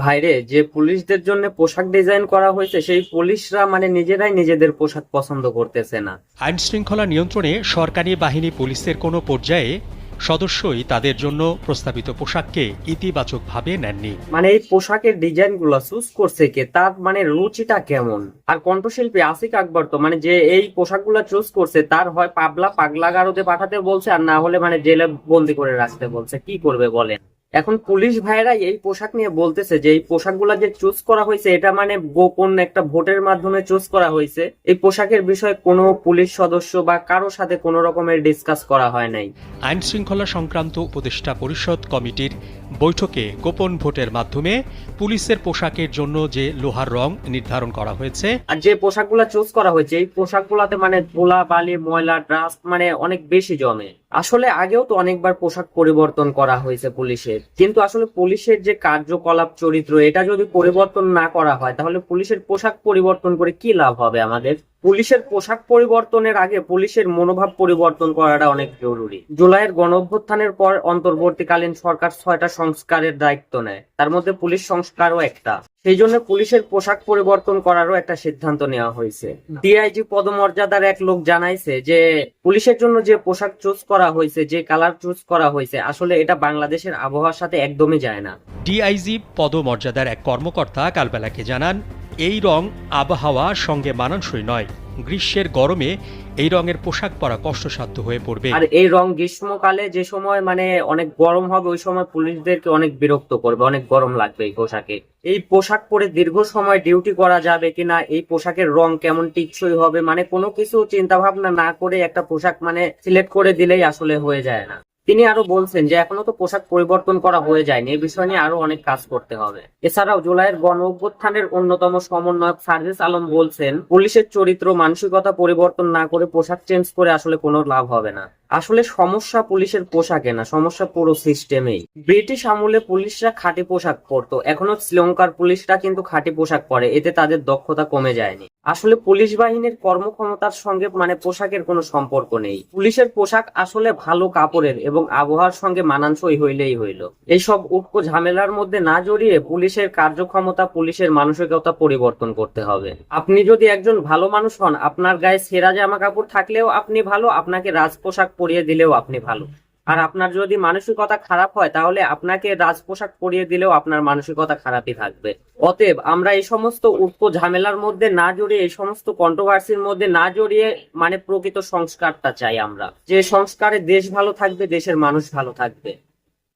ভাইরে যে পুলিশদের জন্য পোশাক ডিজাইন করা হয়েছে সেই পুলিশরা মানে নিজেরাই নিজেদের পোশাক পছন্দ করতেছে না। আইন শৃঙ্খলা নিয়ন্ত্রণে সরকারি বাহিনী পুলিশের কোনো পর্যায়ে সদস্যই তাদের জন্য প্রস্তাবিত পোশাককে ইতিবাচকভাবে নেননি। মানে এই পোশাকের ডিজাইনগুলো চুজ করছে কে? তার মানে রুচিটা কেমন? আর কণ্ঠশিল্পী আসিক আকবর তো মানে যে এই পোশাকগুলো চুজ করছে তার হয় পাবলা পাগলা গারদে পাঠাতে বলছে আর না হলে মানে জেলে বন্দি করে রাখতে বলছে। কি করবে বলেন? এখন পুলিশ ভাইরা এই পোশাক নিয়ে বলতেছে যে, এই পোশাকগুলা যে চুজ করা হয়েছে, এটা মানে গোপন একটা ভোটের মাধ্যমে চুজ করা হয়েছে। এই পোশাকের বিষয়ে কোনো পুলিশ সদস্য বা কারও সাথে কোনো রকমের ডিসকাস করা হয় নাই। আইন শৃঙ্খলা সংক্রান্ত উপদেষ্টা পরিষদ কমিটির বৈঠকে গোপন ভোটের মাধ্যমে পুলিশের পোশাকের জন্য যে লোহার রং নির্ধারণ করা হয়েছে, আর যে পোশাকগুলো চুজ করা হয়েছে, এই পোশাকগুলোতে মানে ধুলা বালি, ময়লা ড্রাস্ট মানে অনেক বেশি জমে। আসলে আগেও তো অনেকবার পোশাক পরিবর্তন করা হয়েছে পুলিশের। কিন্তু আসলে পুলিশের যে কার্যকলাপ চরিত্র, এটা যদি পরিবর্তন না করা হয়, তাহলে পুলিশের পোশাক পরিবর্তন করে কি লাভ হবে আমাদের? পুলিশের পোশাক পরিবর্তনের আগে পুলিশের মনোভাব পরিবর্তন করাটা অনেক জরুরি। জুলাইয়ের গণ অভ্যুত্থানের পর অন্তর্বর্তীকালীন সরকার ছয়টা সংস্কারের দায়িত্ব নেয়। তার মধ্যে পুলিশ সংস্কারও একটা। সেই জন্য পুলিশের পোশাক পরিবর্তন করারও একটা সিদ্ধান্ত নেওয়া হয়েছে। ডিআইজি পদমর্যাদার এক লোক জানাইছে যে, পুলিশের জন্য যে পোশাক চুজ করা হয়েছে, যে কালার চুজ করা হয়েছে, আসলে এটা বাংলাদেশের আবহাওয়ার সাথে একদমই যায় না। ডিআইজি পদমর্যাদার এক কর্মকর্তা কালবেলাকে জানান এই রং আবহাওয়ার সঙ্গে মানানসই নয়। গ্রীষ্মের গরমে এই রঙের পোশাক পরা কষ্টসাধ্য হয়ে পড়বে। আর এই রং গ্রীষ্মকালে যে সময় মানে অনেক গরম হবে, ওই সময় পুলিশদেরকে অনেক বিরক্ত করবে, অনেক গরম লাগবে এই পোশাকে। এই পোশাক পরে দীর্ঘ সময় ডিউটি করা যাবে কিনা, এই পোশাকের রং কেমন টিকসই হবে মানে কোনো কিছু চিন্তা ভাবনা না করে একটা পোশাক মানে সিলেক্ট করে দিলেই আসলে হয়ে যায় না। তিনি আরও বলছেন যে, এখনও তো পোশাক পরিবর্তন করা হয়ে যায়নি। এই বিষয় নিয়ে আরও অনেক কাজ করতে হবে। এছাড়াও জুলাইয়ের গণ অভ্যুত্থানের অন্যতম সমন্বয়ক সার্জিস আলম বলছেন, পুলিশের চরিত্র, মানসিকতা পরিবর্তন না করে পোশাক চেঞ্জ করে আসলে কোনো লাভ হবে না। আসলে সমস্যা পুলিশের পোশাকে না, সমস্যা পুরো সিস্টেমেই। ব্রিটিশ আমলে পুলিশরা খাঁটি পোশাক পরতো। এখনও শ্রীলঙ্কার পুলিশরা কিন্তু খাঁটি পোশাক পরে। এতে তাদের দক্ষতা কমে যায়নি। আসলে পুলিশ বাহিনীর কর্মক্ষমতার সঙ্গে মানে পোশাকের কোনো সম্পর্ক নেই। পুলিশের পোশাক আসলে ভালো কাপড়ের এবং আবহাওয়ার সঙ্গে মানানসই হইলেই হইল। এইসব উটকো ঝামেলার মধ্যে না জড়িয়ে পুলিশের কার্যক্ষমতা, পুলিশের মানসিকতা পরিবর্তন করতে হবে। আপনি যদি একজন ভালো মানুষ হন, আপনার গায়ে সেরা জামা কাপড় থাকলেও আপনি ভালো, আপনাকে রাজপোশাক পরিয়ে দিলেও আপনি ভালো। আর আপনার যদি মানসিকতা খারাপ হয়, তাহলে আপনাকে রাজপোশাক পরিয়ে দিলেও আপনার মানসিকতা খারাপই থাকবে। অতএব আমরা এই সমস্ত উক্ত ঝামেলার মধ্যে না জড়িয়ে, এই সমস্ত কন্ট্রোভার্সির মধ্যে না জড়িয়ে মানে প্রকৃত সংস্কারটা চাই আমরা। যে সংস্কারে দেশ ভালো থাকবে, দেশের মানুষ ভালো থাকবে।